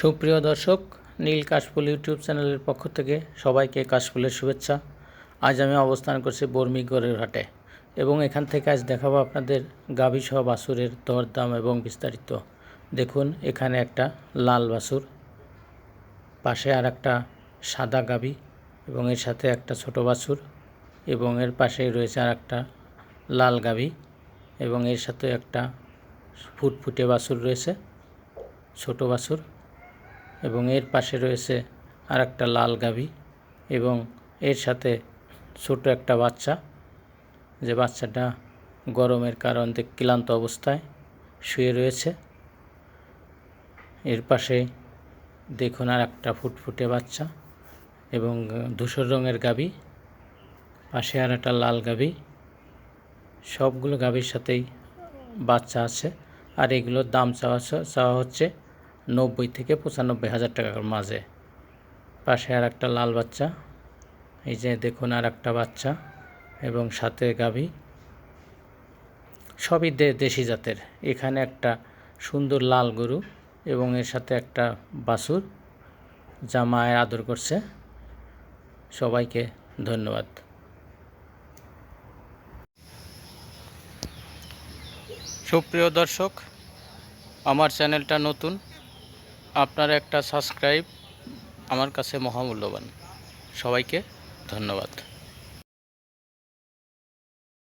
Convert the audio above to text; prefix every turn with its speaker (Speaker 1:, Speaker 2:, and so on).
Speaker 1: সুপ্রিয় দর্শক, নীল কাশফুল ইউটিউব চ্যানেলের পক্ষ থেকে সবাইকে কাশফুলের শুভেচ্ছা। আজ আমি অবস্থান করছি বর্মিগড়ের হাটে এবং এখান থেকে আজ দেখাবো আপনাদের গাভী সহ বাছুরের দরদাম এবং বিস্তারিত। দেখুন, এখানে একটা লাল বাছুর পাশে আর একটা সাদা গাভী এবং এর সাথে একটা ছোট বাছুর এবং এর পাশেই রয়েছে আর একটা লাল গাভী এবং এর সাথে একটা ফুটফুটে বাছুর রয়েছে, ছোট বাছুর এবং এর পাশে রয়েছে আর একটা লাল গাভী এবং এর সাথে ছোট একটা বাচ্চা। যে বাচ্চাটা গরমের কারণে ক্লান্ত অবস্থায় শুয়ে রয়েছে। এর পাশে দেখুন আর একটা ফুটফুটে বাচ্চা এবং ধূসর রঙের গাভী। পাশে আর একটা লাল গাভী। সবগুলো গাভীর সাথেই বাচ্চা আছে। আর এগুলোর দাম চাওয়া চাওয়া হচ্ছে নব্বই থেকে পঁচানব্বই হাজার টাকার মাঝে। পাশে আর একটা লাল বাচ্চা, এই যে দেখুন আর একটা বাচ্চা এবং সাথে গাভী। সবই দেশি জাতের। এখানে একটা সুন্দর লাল গরু এবং এর সাথে একটা বাছুর, যা মায়ের আদর করছে। সবাইকে ধন্যবাদ। সুপ্রিয় দর্শক, আমার চ্যানেলটা নতুন। আপনার একটা সাবস্ক্রাইব আমার কাছে মহামূল্যবান। সবাইকে ধন্যবাদ।